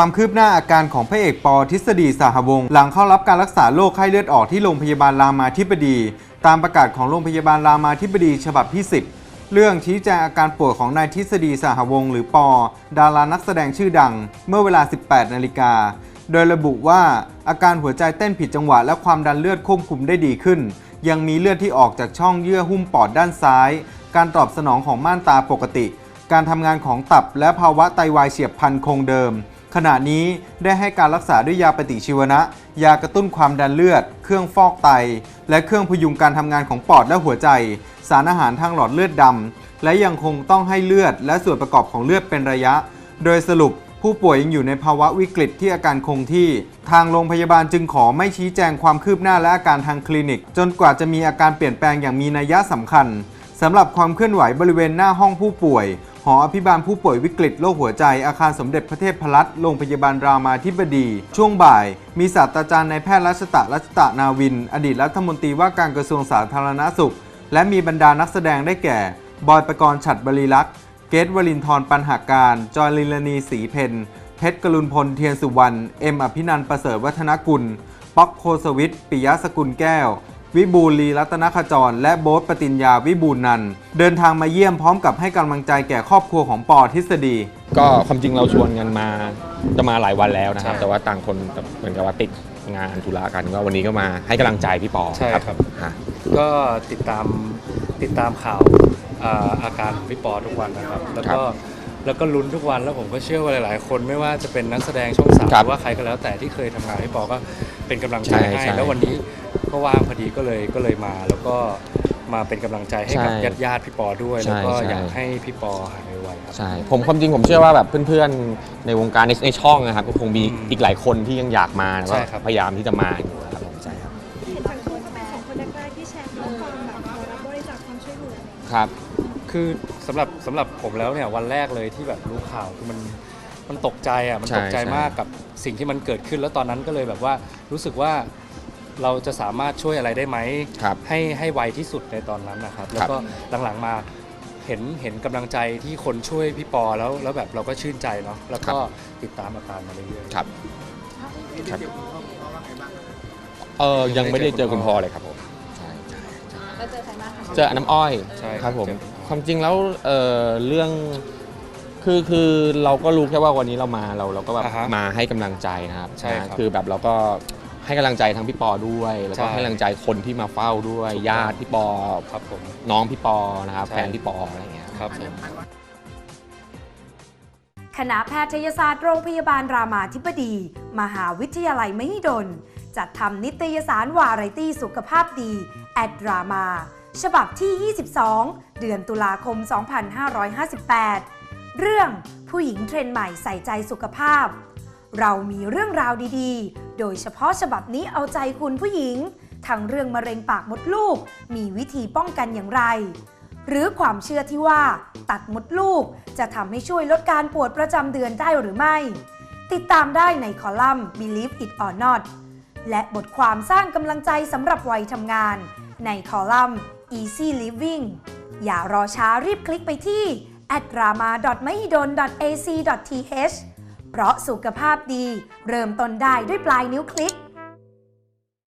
ความคืบหน้าอาการของพระเอกปอทฤษฎีสหวงศ์หลังเข้ารับการรักษาโรคไข้เลือดออกที่โรงพยาบาลรามาธิบดี ตามประกาศของโรงพยาบาลรามาธิบดีฉบับที่ 10 เรื่องชี้แจงอาการป่วยของนายทฤษฎีสหวงศ์หรือปอ ดารานักแสดงชื่อดัง เมื่อเวลา 18 นาฬิกา โดยระบุว่าอาการหัวใจเต้นผิดจังหวะและความดันเลือดควบคุมได้ดีขึ้น ยังมีเลือดที่ออกจากช่องเยื่อหุ้มปอดด้านซ้าย การตอบสนองของม่านตาปกติ การทำงานของตับและภาวะไตวายเฉียบพลันคงเดิม ขณะนี้ได้ให้การรักษาด้วยยาปฏิชีวนะ ยากระตุ้นความดันเลือด เครื่องฟอกไต และเครื่องพยุงการทำงานของปอดและหัวใจ สารอาหารทางหลอดเลือดดำ และยังคงต้องให้เลือดและส่วนประกอบของเลือดเป็นระยะ โดยสรุปผู้ป่วยยังอยู่ในภาวะวิกฤตที่อาการคงที่ ทางโรงพยาบาลจึงขอไม่ชี้แจงความคืบหน้าและอาการทางคลินิก จนกว่าจะมีอาการเปลี่ยนแปลงอย่างมีนัยสำคัญสำหรับความเคลื่อนไหวบริเวณหน้าห้องผู้ป่วย หออภิบาลผู้ป่วยวิกฤตโรคหัวใจ อาคารสมเด็จพระเทพพรัตน์โรงพยาบาลรามาธิบดี ช่วงบ่าย มีศาสตราจารย์นายแพทย์รัชตะรัชตะนาวิน อดีตรัฐมนตรีว่าการกระทรวงสาธารณสุข และมีบรรดานักแสดงได้แก่ บอยประกรณ์ฉัตรบริลักษ์ เกตวลินทร์ปัญหาการ จอยลิลานีศรีเพนเพชรกรุณพลเทียนสุวรรณ เอ็มอภินันประเสริฐวัฒนกุล ป๊อกโคสวิทปิยะสกุลแก้ว วิบูลย์ลีรัตนขจร และโบ๊ทปติญญาวิบูลย์นันท์เดินทางมาเยี่ยมพร้อมกับให้กำลังใจแก่ครอบครัวของปอทฤษฎี ก็ความจริงเราชวนกันมาจะมาหลายวันแล้วนะครับใช่แต่ว่าต่างคนเหมือนกับว่าติดงานธุระกันก็วันนี้ก็มาให้กำลังใจพี่ปอใช่ครับ ฮะก็ติดตามติดตามข่าวอ่าอาการของพี่ปอทุกวันนะครับ แล้วก็แล้วก็ลุ้นทุกวันแล้วผมก็เชื่อว่าหลาย ๆ คนไม่ว่าจะเป็นนักแสดงช่องสามหรือว่าใครก็แล้วแต่ที่เคยทำงานพี่ปอก็เป็นกำลังใจให้แล้ววันนี้ ก็ว่างพอดีก็เลยก็เลยมา แล้วก็มาเป็นกำลังใจให้กับญาติญาติๆพี่ปอด้วยแล้วก็อยากให้พี่ปอหายไวๆครับ ใช่ผมความจริงผมเชื่อว่าแบบเพื่อนๆในวงการในในช่องนะครับก็คงมีอืมอีกหลายคนที่ยังอยากมาแล้วก็ใช่ครับ พยายามที่จะมาอยู่นะครับผมใช่ครับเห็นทั้งคู่ก็เป็นสองคนแรกๆที่แชร์ข้อความแบบขอรับบริจาคความช่วยเหลือ ครับ คือสำหรับสำหรับผมแล้วเนี่ยวันแรกเลยที่แบบรู้ข่าวคือมันมันตกใจอะมันใช่ตกใจใช่มากกับสิ่งที่มันเกิดขึ้นแล้วตอนนั้นก็เลยแบบว่ารู้สึกว่า เราจะสามารถช่วยอะไรได้ไหมครับให้ให้ไวที่สุดในตอนนั้นนะครับ แล้วก็หลังๆมาเห็นเห็นกำลังใจที่คนช่วยพี่ปอแล้วแล้วแบบเราก็ชื่นใจเนาะแล้วก็ติดตามอาการมาเรื่อยๆครับครับเออยังไม่ได้เจอคุณพ่อเลยครับผมใช่ใช่ใช่แล้วเจอใครบ้างคะเจอน้ำอ้อยใช่ครับผมเจอความจริงแล้วเอ่อเรื่องคือคือเราก็รู้แค่ว่าวันนี้เรามาเราเราก็แบบอ่าฮะมาให้กำลังใจนะครับใช่ครับนะคือแบบเราก็ ให้กำลังใจทั้งพี่ปอด้วย แล้วก็ใช่ ให้กำลังใจคนที่มาเฝ้าด้วยถูกต้องญาติพี่ปอครับผม น้องพี่ปอนะครับใช่ แฟนพี่ปออะไรอย่างเงี้ย ครับผม คณะแพทยศาสตร์โรงพยาบาลรามาธิบดี มหาวิทยาลัยมหิดล จัดทำนิตยสารวาไรตี้สุขภาพดี แอดรามา ฉบับที่ 22 เดือนตุลาคม 2558 เรื่องผู้หญิงเทรนด์ใหม่ใส่ใจสุขภาพ เรามีเรื่องราวดีๆ โดยเฉพาะฉบับนี้เอาใจคุณผู้หญิง ทั้งเรื่องมะเร็งปากมดลูก มีวิธีป้องกันอย่างไร หรือความเชื่อที่ว่า ตัดมดลูกจะทำให้ช่วยลดการปวดประจำเดือนได้หรือไม่ ติดตามได้ในคอลัมน์ Believe It or Not และบทความสร้างกำลังใจสำหรับวัยทำงาน ในคอลัมน์ Easy Living อย่ารอช้ารีบคลิกไปที่ adrama.mahidol.ac.th เพราะสุขภาพดี เริ่มต้นได้ด้วยปลายนิ้วคลิก